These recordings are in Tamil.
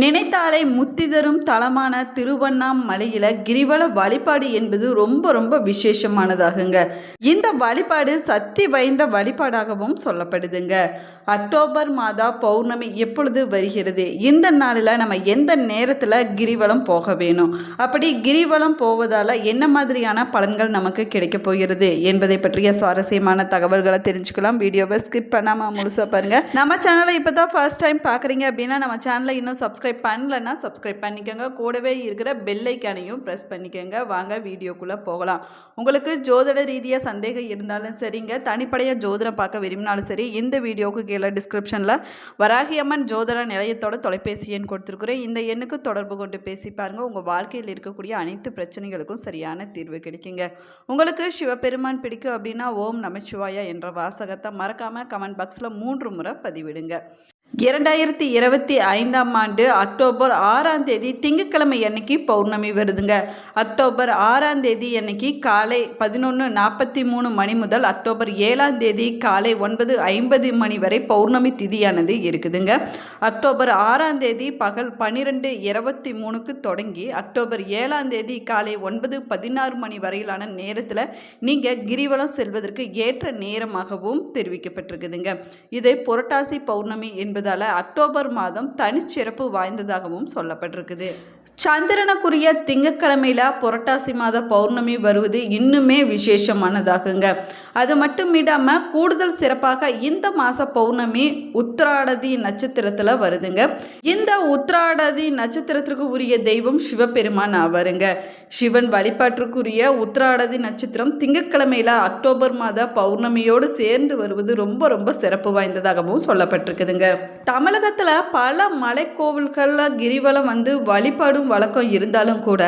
நினைத்தாலே முத்தி தரும் தலமான திருவண்ணாமலையில் கிரிவல வழிபாடு என்பது ரொம்ப ரொம்ப விசேஷமானதாகுங்க. இந்த வழிபாடு சக்தி வாய்ந்த வழிபாடாகவும் சொல்லப்படுதுங்க. அக்டோபர் மாதா பௌர்ணமி எப்பொழுது வருகிறது? இந்த நாளில் நம்ம எந்த நேரத்தில் கிரிவலம் போக வேணும்? அப்படி கிரிவலம் போவதால் என்ன மாதிரியான பலன்கள் நமக்கு கிடைக்க போகிறது என்பதை பற்றிய சுவாரஸ்யமான தகவல்களை தெரிஞ்சுக்கலாம். வீடியோவை ஸ்கிப் பண்ணாமல் முழுசாக பாருங்கள் நம்ம சேனலை இப்போ தான் ஃபர்ஸ்ட் டைம் பார்க்குறீங்க அப்படின்னா நம்ம சேனலை இன்னும் சப்ஸ்கிரைப் பண்ணலன்னா சப்ஸ்கிரைப் பண்ணிக்கோங்க. கூடவே இருக்கிற பெல்லைக்கானையும் ப்ரெஸ் பண்ணிக்கோங்க. வாங்க வீடியோக்குள்ளே போகலாம். உங்களுக்கு ஜோதிட ரீதியாக சந்தேகம் இருந்தாலும் சரிங்க. தனிப்படையாக ஜோதிடம் பார்க்க விரும்பினாலும் சரி இந்த வீடியோவுக்கு கீழே டிஸ்கிரிப்ஷனில் வராகியம்மன் ஜோதிட நிலையத்தோட தொலைபேசி எண் கொடுத்துருக்குறேன். இந்த எண்ணுக்கு தொடர்பு கொண்டு பேசி பாருங்கள் உங்கள் வாழ்க்கையில் இருக்கக்கூடிய அனைத்து பிரச்சனைகளுக்கும் சரியான தீர்வு கிடைக்குங்க. உங்களுக்கு சிவபெருமான் பிடிக்கும் அப்படின்னா ஓம் நமச்சிவாயா என்ற வாசகத்தை மறக்காமல் கமெண்ட் பாக்ஸில் மூன்று முறை பதிவிடுங்க. இரண்டாயிரத்தி இருபத்தி ஐந்தாம் ஆண்டு அக்டோபர் ஆறாம் தேதி திங்கட்கிழமை அன்னைக்கு பௌர்ணமி வருதுங்க. அக்டோபர் ஆறாம் தேதி அன்னைக்கு காலை பதினொன்று நாற்பத்தி மூணு மணி முதல் அக்டோபர் ஏழாம் தேதி காலை ஒன்பது ஐம்பது மணி வரை பௌர்ணமி திதியானது இருக்குதுங்க. அக்டோபர் ஆறாம் தேதி பகல் பன்னிரெண்டு இருபத்தி மூணுக்கு தொடங்கி அக்டோபர் ஏழாம் தேதி காலை ஒன்பது பதினாறு மணி வரையிலான நேரத்தில் நீங்கள் கிரிவலம் செல்வதற்கு ஏற்ற நேரமாகவும் தெரிவிக்கப்பட்டிருக்குதுங்க. இதை புரட்டாசி பௌர்ணமி என்பதால் அக்டோபர் மாதம் தனிச்சிறப்பு வாய்ந்ததாகவும் சொல்லப்பட்டிருக்குது. சந்திரனுக்குரிய திங்கட்கிழமையில் புரட்டாசி மாத பௌர்ணமி வருவது இன்னுமே விசேஷமானதாகுங்க. அது மட்டும் இடாமல் கூடுதல் சிறப்பாக இந்த மாத பௌர்ணமி உத்திராடதி நட்சத்திரத்தில் வருதுங்க. இந்த உத்திராடதி நட்சத்திரத்திற்கு உரிய தெய்வம் சிவபெருமான் ஆவாருங்க. சிவன் வழிபாட்டிற்குரிய உத்திராடதி நட்சத்திரம் திங்கட்கிழமையில் அக்டோபர் மாத பௌர்ணமியோடு சேர்ந்து வருவது ரொம்ப ரொம்ப சிறப்பு வாய்ந்ததாகவும் சொல்லப்பட்டிருக்குதுங்க. தமிழகத்தில் பல மலைக்கோவில்களில் கிரிவலம் வந்து வழிபாடும் வழக்கம் இருந்தாலும் கூட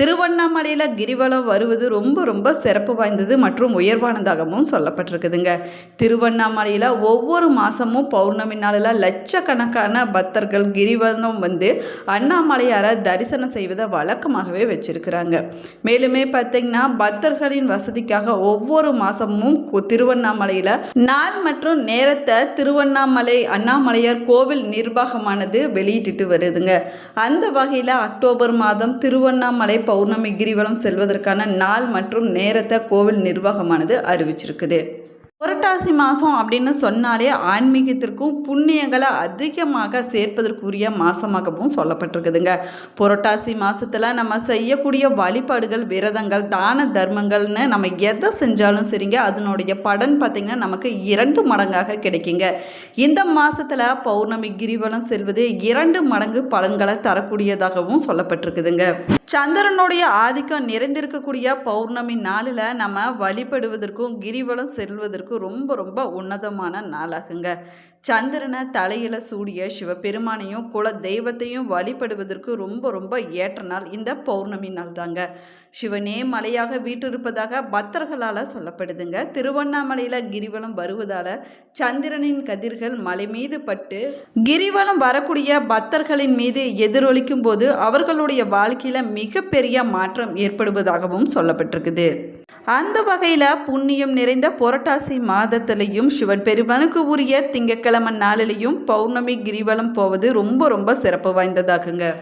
திருவண்ணாமலையில் கிரிவலம் வருவது ரொம்ப ரொம்ப சிறப்பு வாய்ந்தது மற்றும் உயர்வானதாகவும் சொல்லப்பட்டிருக்குதுங்க. திருவண்ணாமலையில் ஒவ்வொரு மாதமும் பௌர்ணமி நாளில் லட்சக்கணக்கான பக்தர்கள் கிரிவலம் வந்து அண்ணாமலையாரை தரிசனம் செய்வதை வழக்கமாகவே வச்சிருக்கிறாங்க. மேலுமே பார்த்தீங்கன்னா பக்தர்களின் வசதிக்காக ஒவ்வொரு மாதமும் திருவண்ணாமலையில் நாள் மற்றும் நேரத்தை திருவண்ணாமலை அண்ணாமலையார் கோவில் நிர்வாகமானது வெளியிட்டு வருதுங்க. அந்த வகையில் அக்டோபர் மாதம் திருவண்ணாமலை பௌர்ணமி கிரிவலம் செல்வதற்கான நாள் மற்றும் நேரத்தை கோவில் நிர்வாகமானது வச்சுருக்குது. புரட்டாசி மாதம் அப்படின்னு சொன்னாலே ஆன்மீகத்திற்கும் புண்ணியங்களை அதிகமாக சேர்ப்பதற்குரிய மாதமாகவும் சொல்லப்பட்டிருக்குதுங்க. புரட்டாசி மாதத்தில் நம்ம செய்யக்கூடிய வழிபாடுகள் விரதங்கள் தான தர்மங்கள்னு நம்ம எதை செஞ்சாலும் சரிங்க அதனுடைய படன் பார்த்திங்கன்னா நமக்கு இரண்டு மடங்காக கிடைக்குங்க. இந்த மாதத்தில் பௌர்ணமி கிரிவலம் செல்வது இரண்டு மடங்கு பலன்களை தரக்கூடியதாகவும் சொல்லப்பட்டிருக்குதுங்க. சந்திரனுடைய ஆதிக்கம் நிறைந்திருக்கக்கூடிய பௌர்ணமி நாளில் நம்ம வழிபடுவதற்கும் கிரிவலம் செல்வதற்கும் ரொம்ப ரொம்ப உன்னதமான நாளாகுங்க. சந்திரனை தலையில் சூடிய சிவபெருமானையும் குல தெய்வத்தையும் வழிபடுவதற்கு ரொம்ப ரொம்ப ஏற்ற நாள் இந்த பௌர்ணமி நாள் தாங்க சிவனே மலையாக வீட்டிருப்பதாக பக்தர்களால் சொல்லப்படுதுங்க. திருவண்ணாமலையில் கிரிவலம் வருவதால் சந்திரனின் கதிர்கள் மலை மீது பட்டு கிரிவலம் வரக்கூடிய பக்தர்களின் மீது எதிரொலிக்கும் போது அவர்களுடைய வாழ்க்கையில் மிகப்பெரிய மாற்றம் ஏற்படுவதாகவும் சொல்லப்பட்டிருக்குது. அந்த வகையில் புண்ணியம் நிறைந்த புரட்டாசி மாதத்திலையும் சிவன் பெருமனுக்கு உரிய திங்கக்கிழமை நாளிலையும் பௌர்ணமி கிரிவலம் போவது ரொம்ப ரொம்ப சிறப்பு வாய்ந்ததாகுங்க.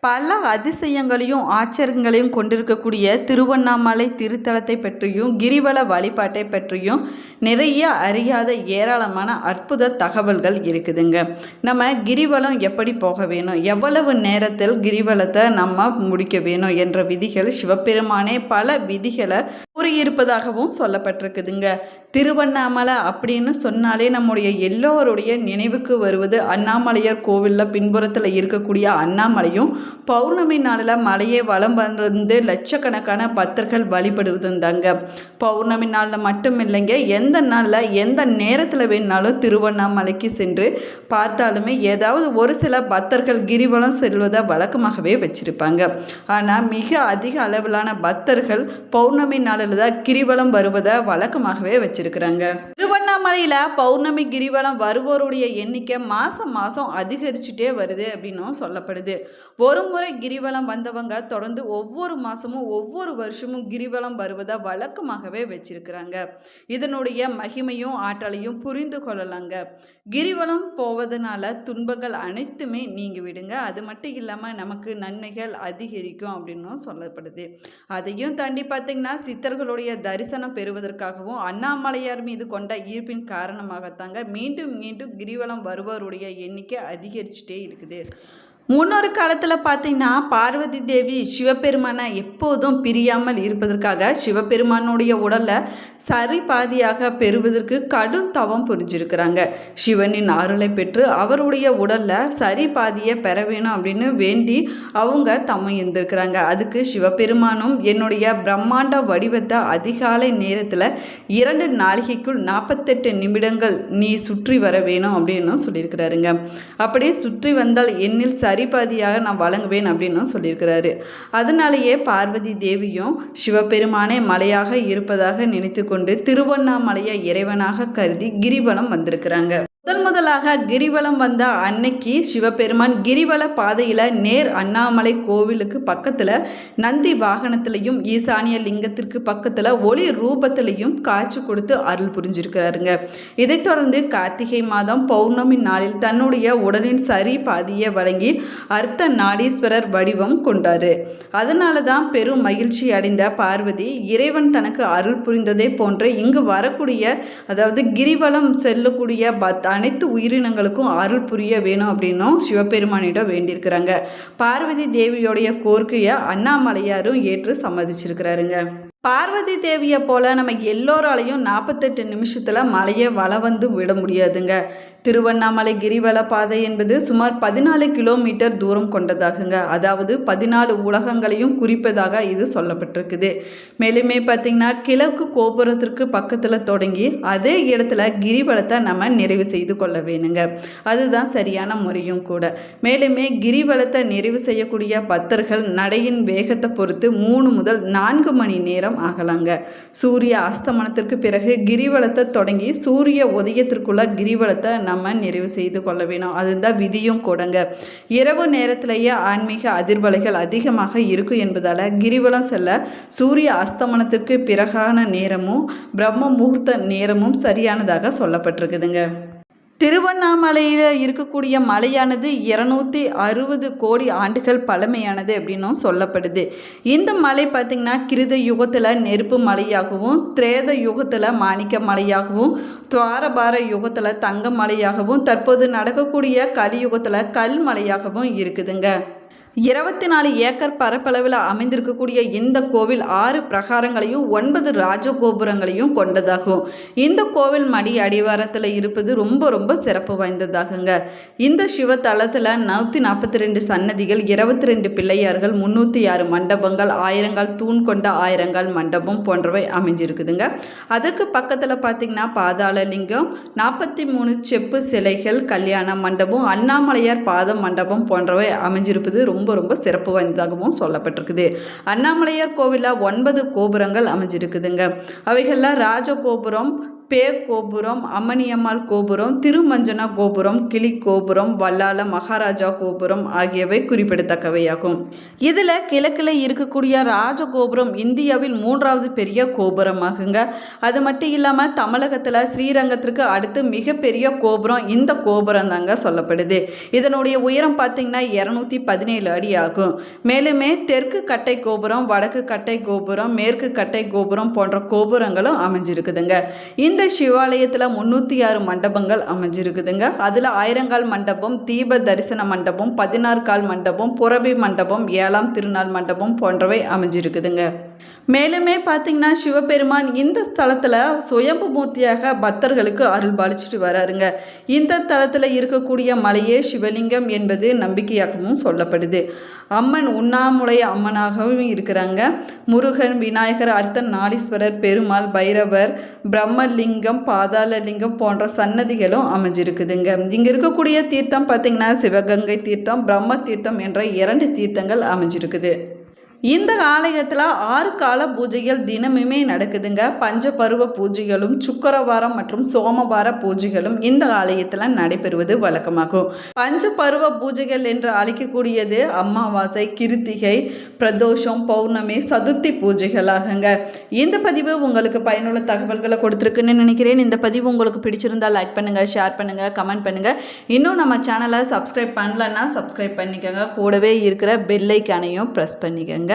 பல அதிசயங்களையும் ஆச்சரியங்களையும் கொண்டிருக்கக்கூடிய திருவண்ணாமலை திருத்தலத்தை பற்றியும் கிரிவல வழிபாட்டை பற்றியும் நிறைய அறியாத ஏராளமான அற்புத தகவல்கள் இருக்குதுங்க. நம்ம கிரிவலம் எப்படி போக வேணும்? எவ்வளவு நேரத்தில் கிரிவலத்தை நம்ம முடிக்க வேணும்? என்ற விதிகள் சிவபெருமானே பல விதிகளை கூறியிருப்பதாகவும் சொல்லப்பட்டிருக்குதுங்க. திருவண்ணாமலை அப்படின்னு சொன்னாலே நம்முடைய எல்லோருடைய நினைவுக்கு வருவது அண்ணாமலையார் கோவிலில் பின்புறத்தில் இருக்கக்கூடிய அண்ணாமலையும் பௌர்ணமி நாளில் மலையை வளம் வந்து லட்சக்கணக்கான பக்தர்கள் வழிபடுவதுந்தாங்க. பௌர்ணமி நாளில் மட்டும் இல்லைங்க எந்த நாளில் எந்த நேரத்தில் வேணாலும் திருவண்ணாமலைக்கு சென்று பார்த்தாலுமே ஏதாவது ஒரு சில பக்தர்கள் கிரிவலம் செல்வதை வழக்கமாகவே வச்சிருப்பாங்க. ஆனால் மிக அதிக அளவிலான பக்தர்கள் பௌர்ணமி நாளில் தான் கிரிவலம் வருவதை வழக்கமாகவே வச்சிருக்கிறாங்க. திருவண்ணாமலையில் பௌர்ணமி கிரிவலம் வருவோருடைய எண்ணிக்கை மாதம் மாதம் அதிகரிச்சுட்டே வருது அப்படின்னும் சொல்லப்படுது. ஒரு முறை கிரிவலம் வந்தவங்க தொடர்ந்து ஒவ்வொரு மாதமும் ஒவ்வொரு வருஷமும் கிரிவலம் வருவதை வழக்கமாகவே வச்சிருக்கிறாங்க. இதனுடைய மகிமையும் ஆற்றலையும் புரிந்து கொள்ளலாங்க. கிரிவலம் போவதனால துன்பங்கள் அனைத்துமே நீங்கி விடுங்க அது மட்டும் இல்லாமல் நமக்கு நன்மைகள் அதிகரிக்கும் அப்படின்னும் சொல்லப்படுது. அதையும் தாண்டி பார்த்தீங்கன்னா சித்தர்களுடைய தரிசனம் பெறுவதற்காகவும் அண்ணாமலையார் மீது கொண்ட ஈர்ப்பின் காரணமாகத்தாங்க மீண்டும் மீண்டும் கிரிவலம் வருவோருடைய எண்ணிக்கை அதிகரிச்சுட்டே இருக்குது. முன்னொரு காலத்தில் பார்த்தீங்கன்னா பார்வதி தேவி சிவபெருமானை எப்போதும் பிரியாமல் இருப்பதற்காக சிவபெருமானுடைய உடலில் சரி பாதியாக பெறுவதற்கு கடும் தவம் புரிஞ்சிருக்கிறாங்க. சிவனின் அருளை பெற்று அவருடைய உடலில் சரி பாதியை பெற வேணும் அப்படின்னு வேண்டி அவங்க தம்மம் இருந்திருக்கிறாங்க அதுக்கு சிவபெருமானும் என்னுடைய பிரம்மாண்ட வடிவத்தை அதிகாலை நேரத்தில் இரண்டு நாளிகைக்குள் நாற்பத்தெட்டு நிமிடங்கள் நீ சுற்றி வர வேணும் அப்படின்னு சொல்லியிருக்கிறாருங்க. அப்படியே சுற்றி வந்தால் என்னில் சரிபாதியாக நான் வழங்குவேன் அப்படின்னு சொல்லியிருக்கிறாரு. அதனாலேயே பார்வதி தேவியும் சிவபெருமானே மலையாக இருப்பதாக நினைத்து கொண்டு திருவண்ணாமலையை இறைவனாக கருதி கிரிவலம் வந்திருக்கிறாங்க. முதன் முதலாக கிரிவலம் வந்த அன்னைக்கு சிவபெருமான் கிரிவல பாதையில் நேர் அண்ணாமலை கோவிலுக்கு பக்கத்தில் நந்தி வாகனத்திலையும் ஈசானிய லிங்கத்திற்கு பக்கத்தில் ஒளி ரூபத்திலையும் காட்சி கொடுத்து அருள் புரிஞ்சிருக்கிறாருங்க. இதைத் தொடர்ந்து கார்த்திகை மாதம் பௌர்ணமி நாளில் தன்னுடைய உடலின் சரி பாதியை வழங்கி அர்த்த நாடீஸ்வரர் வடிவம் கொண்டாரு. அதனால தான் பெரும் மகிழ்ச்சி அடைந்த பார்வதி இறைவன் தனக்கு அருள் புரிந்ததை போன்று இங்கு வரக்கூடிய அதாவது கிரிவலம் செல்லக்கூடிய பத் அனைத்து உயிரினங்களுக்கும் அருள் புரிய வேணும் அப்படின்னும் சிவபெருமானிடம் வேண்டியிருக்கிறாங்க. பார்வதி தேவியோடைய கோரிக்கையை அண்ணாமலையாரும் ஏற்று சம்மதிச்சிருக்கிறாருங்க. பார்வதி தேவியை போல் நம்ம எல்லோராலையும் நாற்பத்தெட்டு நிமிஷத்தில் மலையை வள வந்து விட முடியாதுங்க. திருவண்ணாமலை கிரிவல பாதை என்பது சுமார் பதினாலு கிலோமீட்டர் தூரம் கொண்டதாகுங்க. அதாவது பதினாலு உலகங்களையும் குறிப்பதாக இது சொல்லப்பட்டிருக்குது. மேலுமே பார்த்திங்கன்னா கிழக்கு கோபுரத்திற்கு பக்கத்தில் தொடங்கி அதே இடத்துல கிரிவலத்தை நம்ம நிறைவு செய்து கொள்ள வேணுங்க. அதுதான் சரியான முறையும் கூட. மேலுமே கிரிவலத்தை நிறைவு செய்யக்கூடிய பக்தர்கள் நடையின் வேகத்தை பொறுத்து மூணு முதல் நான்கு மணி நேரம் ஆகலாங்க. சூரிய அஸ்தமனத்திற்கு பிறகு கிரிவலத்தை தொடங்கி சூரிய உதயத்திற்குள்ள கிரிவலத்தை நம்ம நிறைவு செய்து கொள்ள வேணும். அதுதான் விதியும் கூடங்க. இரவு நேரத்திலேயே ஆன்மீக அதிர்வலைகள் அதிகமாக இருக்கும் என்பதால் கிரிவலம் செல்ல சூரிய அஸ்தமனத்திற்கு பிறகான நேரமும் பிரம்ம முகூர்த்த நேரமும் சரியானதாக சொல்லப்பட்டிருக்குதுங்க. திருவண்ணாமலையில் இருக்கக்கூடிய மலையானது இருநூத்தி அறுபது கோடி ஆண்டுகள் பழமையானது அப்படின்னும் சொல்லப்படுது. இந்த மலை பார்த்திங்கன்னா கிருத யுகத்தில் நெருப்பு மலையாகவும் திரேத யுகத்தில் மாணிக்க மலையாகவும் துவாரபார யுகத்தில் தங்க மலையாகவும் தற்போது நடக்கக்கூடிய கலியுகத்தில் கல் மலையாகவும் இருக்குதுங்க. இருபத்தி நாலு ஏக்கர் பரப்பளவில் அமைந்திருக்கக்கூடிய இந்த கோவில் ஆறு பிரகாரங்களையும் ஒன்பது ராஜகோபுரங்களையும் கொண்டதாகும். இந்த கோவில் மடி அடிவாரத்தில் இருப்பது ரொம்ப ரொம்ப சிறப்பு வாய்ந்ததாகுங்க. இந்த சிவ தலத்தில் நூற்றி நாற்பத்தி ரெண்டு சன்னதிகள் இருபத்தி ரெண்டு பிள்ளையார்கள் முந்நூற்றி ஆறு மண்டபங்கள் ஆயிரங்கால் தூண் கொண்ட ஆயிரங்கால் மண்டபம் போன்றவை அமைஞ்சிருக்குதுங்க. அதுக்கு பக்கத்தில் பார்த்திங்கன்னா பாதாள லிங்கம் நாற்பத்தி மூணு செப்பு சிலைகள் கல்யாண மண்டபம் அண்ணாமலையார் பாத மண்டபம் போன்றவை அமைஞ்சிருப்பது ரொம்ப ரொம்ப ரொம்ப சிறப்பு வாய்ந்ததாகவும் சொல்லப்பட்டிருக்குது. அண்ணாமலையார் கோவிலில் ஒன்பது கோபுரங்கள் அமைஞ்சிருக்குதுங்க. அவைகளில் ராஜ கோபுரம் பேர் கோபுரம் அம்மணியம்மாள் கோபுரம் திருமஞ்சனா கோபுரம் கிளி கோபுரம் வல்லால மகாராஜா கோபுரம் ஆகியவை குறிப்பிடத்தக்கவையாகும். இதில் கிழக்கில் இருக்கக்கூடிய ராஜகோபுரம் இந்தியாவில் மூன்றாவது பெரிய கோபுரமாகுங்க. அது மட்டும் இல்லாமல் தமிழகத்தில் ஸ்ரீரங்கத்திற்கு அடுத்து மிகப்பெரிய கோபுரம் இந்த கோபுரம் தாங்க சொல்லப்படுது. இதனுடைய உயரம் பார்த்திங்கன்னா இரநூத்தி பதினேழு அடி ஆகும். மேலுமே தெற்கு கட்டை கோபுரம் வடக்கு கட்டை கோபுரம் மேற்கு கட்டை கோபுரம் போன்ற கோபுரங்களும் அமைஞ்சிருக்குதுங்க. இந்த இந்த சிவாலயத்தில் முந்நூற்றி ஆறு மண்டபங்கள் அமைஞ்சிருக்குதுங்க. அதில் ஆயிரங்கால் மண்டபம் தீப தரிசன மண்டபம் பதினாறு கால் மண்டபம் புறவி மண்டபம் ஏழாம் திருநாள் மண்டபம் போன்றவை அமைஞ்சிருக்குதுங்க. மேலுமே பார்த்தீங்கன்னா சிவபெருமான் இந்த ஸ்தலத்தில் சுயம்பு மூர்த்தியாக பக்தர்களுக்கு அருள் பாலிச்சுட்டு வராருங்க. இந்த தலத்தில் இருக்கக்கூடிய மலையே சிவலிங்கம் என்பது நம்பிக்கையாகவும் சொல்லப்படுது. அம்மன் உண்ணாமுலை அம்மனாகவும் இருக்கிறாங்க. முருகன் விநாயகர் அர்த்தன் நாளீஸ்வரர் பெருமாள் பைரவர் பிரம்மலிங்கம் பாதாளலிங்கம் போன்ற சன்னதிகளும் அமைஞ்சிருக்குதுங்க. இங்கே இருக்கக்கூடிய தீர்த்தம் பார்த்திங்கன்னா சிவகங்கை தீர்த்தம் பிரம்ம தீர்த்தம் என்ற இரண்டு தீர்த்தங்கள் அமைஞ்சிருக்குது. இந்த ஆலயத்தில் ஆறு கால பூஜைகள் தினமுமே நடக்குதுங்க. பஞ்சபருவ பூஜைகளும் சுக்கரவாரம் மற்றும் சோமவார பூஜைகளும் இந்த ஆலயத்தில் நடைபெறுவது வழக்கமாகும். பஞ்சபருவ பூஜைகள் என்று அழைக்கக்கூடியது அமாவாசை கிருத்திகை பிரதோஷம் பௌர்ணமி சதுர்த்தி பூஜைகளாகுங்க. இந்த பதிவு உங்களுக்கு பயனுள்ள தகவல்களை கொடுத்துருக்குன்னு நினைக்கிறேன். இந்த பதிவு உங்களுக்கு பிடிச்சிருந்தா லைக் பண்ணுங்கள் ஷேர் பண்ணுங்கள் கமெண்ட் பண்ணுங்கள் இன்னும் நம்ம சேனலை சப்ஸ்கிரைப் பண்ணலன்னா சப்ஸ்கிரைப் பண்ணிக்கோங்க. கூடவே இருக்கிற பெல்லைக்கானையும் ப்ரெஸ் பண்ணிக்கோங்க.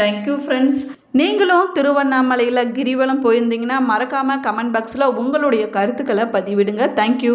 தேங்க்யூ ஃப்ரெண்ட்ஸ் நீங்களும் திருவண்ணாமலையில் கிரிவலம் போயிருந்தீங்கன்னா மறக்காமல் கமெண்ட் பாக்ஸில் உங்களுடைய கருத்துக்களை பதிவிடுங்க. தேங்க்யூ